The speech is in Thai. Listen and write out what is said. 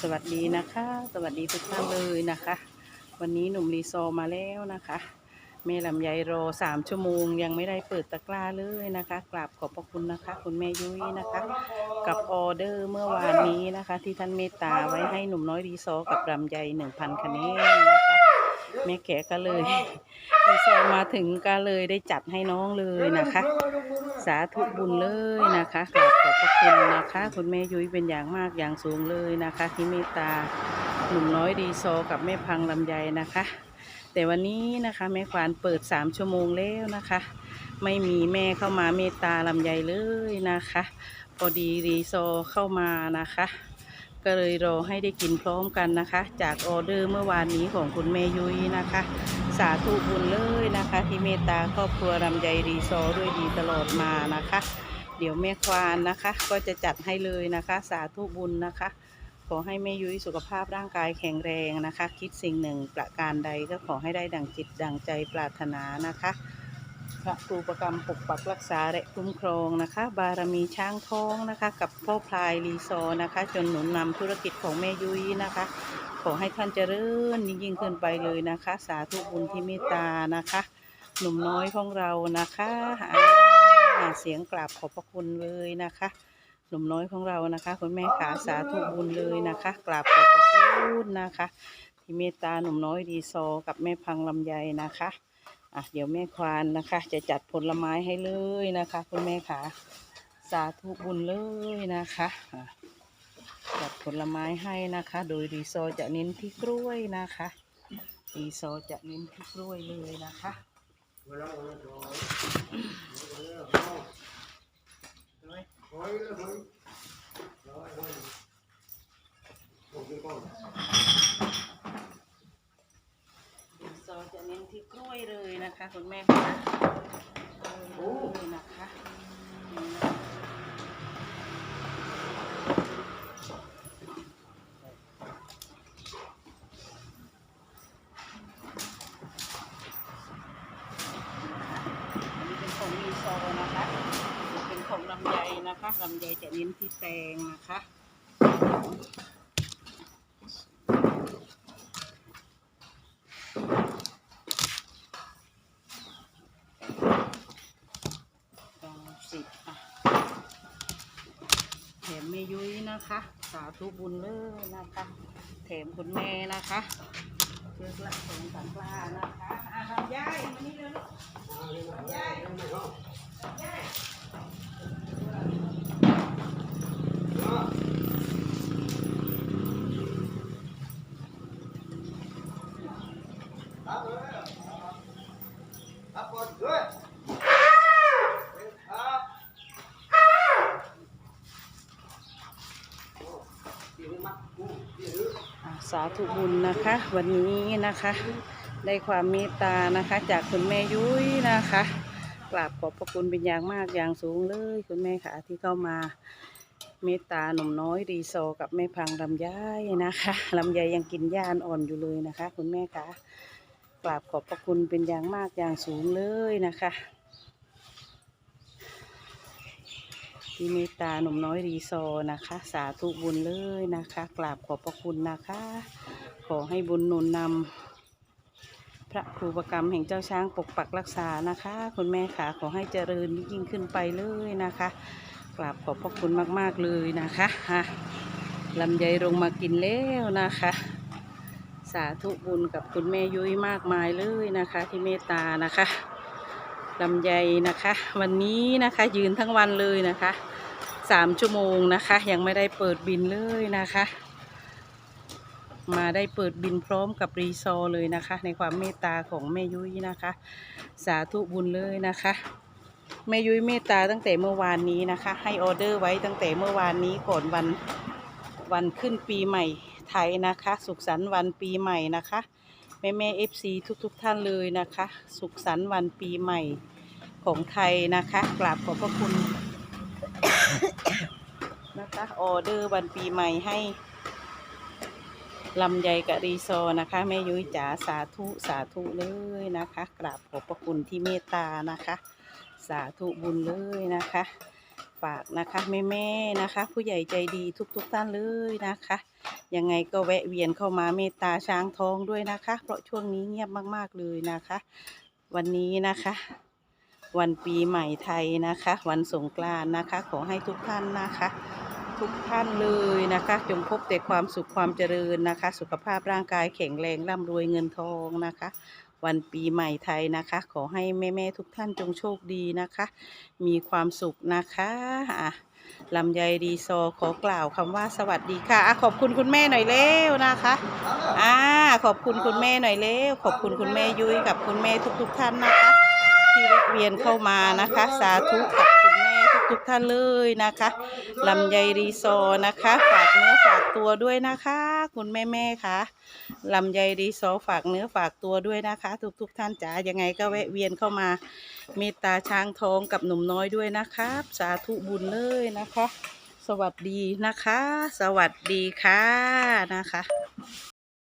สวัสดีนะคะ สวัสดีทุกท่านเลยนะคะ วันนี้หนุ่มรีโซอร์มาแล้วนะคะแม่ลำไยรอสามชั่วโมง ยังไม่ได้เปิดตะกร้าเลยนะคะกราบขอบพระคุณนะคะ คุณแม่ยุ้ยนะคะ กับออเดอร์เมื่อวานนี้นะคะ ที่ท่านเมตตาไว้ให้หนุ่มน้อยรีโซอร์กับลำไยหนึ่งพันคะแนนนะคะ แม่แกะก็เลยรีโซมาถึงก็เลยได้จัดให้น้องเลยนะคะ สาธุบุญเลยนะคะกราบขอบพระคุณนะคะ คุณแม่ยุ้ยเป็นอย่างมากอย่างสูงเลยนะคะ ที่เมตตาหนุ่มน้อยดีโซกับแม่พังลำไยนะคะ แต่วันนี้นะคะแม่ควานเปิดสามชั่วโมงแล้วนะคะ ไม่มีแม่เข้ามาเมตตาลำไยเลยนะคะพอดีรีโซเข้ามานะคะ ก็เลยรอให้ได้กินพร้อมกันนะคะ จากออเดอร์เมื่อวานนี้ของคุณแม่ยุ้ยนะคะ สาธุบุญเลยนะคะ ที่เมตตาครอบครัวลำไยรีโซด้วยดีตลอดมานะคะ เดี๋ยวแม่ควานนะคะ ก็จะจัดให้เลยนะคะ สาธุบุญนะคะ ขอให้แม่ยุ้ยสุขภาพร่างกายแข็งแรงนะคะ คิดสิ่งหนึ่งประการใดก็ขอให้ได้ดังจิตดังใจปรารถนานะคะ ระครูประกรรมปกปักรักษาและคุ้มครองนะคะ บารมีช้างท้องนะคะ กับพ่อพลายรีโซนะคะ จนหนุนนำธุรกิจของแม่ยุ้ยนะคะ ขอให้ท่านเจริญยิ่งๆขึ้นไปเลยนะคะ สาธุบุญที่เมตตานะคะ หนุ่มน้อยของเรานะคะอ่าเสียงกราบขอบพระคุณเลยนะคะ หนุ่มน้อยของเรานะคะ คุณแม่ขาสาธุบุญเลยนะคะ กราบขอบพระคุณนะคะ ที่เมตตาหนุ่มน้อยดีโซกับแม่พังลำไยนะคะ อะเดี๋ยวแม่ควานนะคะ จะจัดผลไม้ให้เลยนะคะ คุณแม่ขาสาธุบุญเลยนะคะจัดผลไม้ให้นะคะ โดยรีโซจะเน้นที่กล้วยนะคะรีโซจะเน้นที่กล้วยเลยนะคะ จะเน้นที่กล้วยเลยนะคะ คุณแม่คะโอ้ยนะคะนี่ะคะอันนี้เป็นของรีโซนะคะเป็นของลำไยนะคะลำไยจะเน้นที่แตงนะคะ สิบอะแถมแม่ยุ้ยนะคะ สาธุบุญเลยนะคะ แถมคุณแม่นะคะเลือกละสองสังกลานะคะอะทำย่ายมานี่เลยลูกย่ายย่ายอะ สาธุบุญนะคะ วันนี้นะคะ ได้ความเมตตานะคะ จากคุณแม่ยุ้ยนะคะกราบขอบพระคุณเป็นอย่างมากอย่างสูงเลย คุณแม่ค่ะที่เข้ามาเมตตาหนุ่มน้อยรีโซกับแม่พังลำไยนะคะลำไยยังกินย่านอ่อนอยู่เลยนะคะ คุณแม่คะกราบขอบพระคุณเป็นอย่างมากอย่างสูงเลยนะคะ ที่เมตตาหนุ่มน้อยรีโซนะคะ สาธุบุญเลยนะคะ กราบขอบพระคุณนะคะ ขอให้บุญหนุนนำพระครูประกรรมแห่งเจ้าช้างปกปักรักษานะคะ คุณแม่ค่ะขอให้เจริญยิ่งขึ้นไปเลยนะคะ กราบขอบพระคุณมาก ๆ เลยนะคะฮะลำไยลงมากินแล้วนะคะ สาธุบุญกับคุณแม่ยุ้ยมากมายเลยนะคะ ที่เมตตานะคะ ลำไยนะคะ วันนี้นะคะยืนทั้งวันเลยนะคะสามชั่วโมงนะคะ ยังไม่ได้เปิดบินเลยนะคะ มาได้เปิดบินพร้อมกับรีซอเลยนะคะ ในความเมตตาของแม่ยุ้ยนะคะ สาธุบุญเลยนะคะแม่ยุ้ยเมตตาตั้งแต่เมื่อวานนี้นะคะ ให้ออเดอร์ไว้ตั้งแต่เมื่อวานนี้ก่อนวันวันขึ้นปีใหม่ไทยนะคะ สุขสันต์วันปีใหม่นะคะ แม่แม่เอฟซีทุกๆทท่านเลยนะคะ สุขสันต์วันปีใหม่ของไทยนะคะกราบขอบพระคุณนะคะออเดอร์วันปีใหม่ให้ลำไยกะรีซอนะคะแม่ยุ้ยจ๋าสาธุสาธุเลยนะคะ กราบขอบพระคุณที่เมตตานะคะ สาธุบุญเลยนะคะ ฝากนะคะแม่แม่ๆนะคะ ผู้ใหญ่ใจดีทุกๆท่านเลยนะคะ ยังไงก็แวะเวียนเข้ามาเมตตาช้างทองด้วยนะคะ เพราะช่วงนี้เงียบมากๆเลยนะคะ วันนี้นะคะ วันปีใหม่ไทยนะคะ วันสงกรานต์นะคะ ขอให้ทุกท่านนะคะ ทุกท่านเลยนะคะ จงพบแต่ความสุขความเจริญนะคะ สุขภาพร่างกายแข็งแรงร่ำรวยเงินทองนะคะวันปีใหม่ไทยนะคะ ขอให้แม่ ๆ ทุกท่านจงโชคดีนะคะ มีความสุขนะคะอะ ลำไยดีโซขอกล่าวคำว่าสวัสดีค่ะอะขอบคุณคุณแม่หน่อยเร็วนะคะอ่าขอบคุณคุณแม่หน่อยเร็วขอบคุณคุณแม่ยุ้ยกับคุณแม่ทุกๆท่านนะคะ ที่แวะเวียนเข้ามานะคะ สาธุค่ะ ทุกท่านเลยนะคะลำไยรีโซนะคะฝากเนื้อฝากตัวด้วยนะคะ คุณแม่แม่ๆค่ะลำไยรีโซฝากเนื้อฝากตัวด้วยนะคะ ทุกๆท่านจ๋ายังไงก็แวะเวียนเข้ามาเมตตาช้างทองกับหนุ่มน้อยด้วยนะครับ สาธุบุญเลยนะคะ สวัสดีนะคะ สวัสดีค่ะนะคะ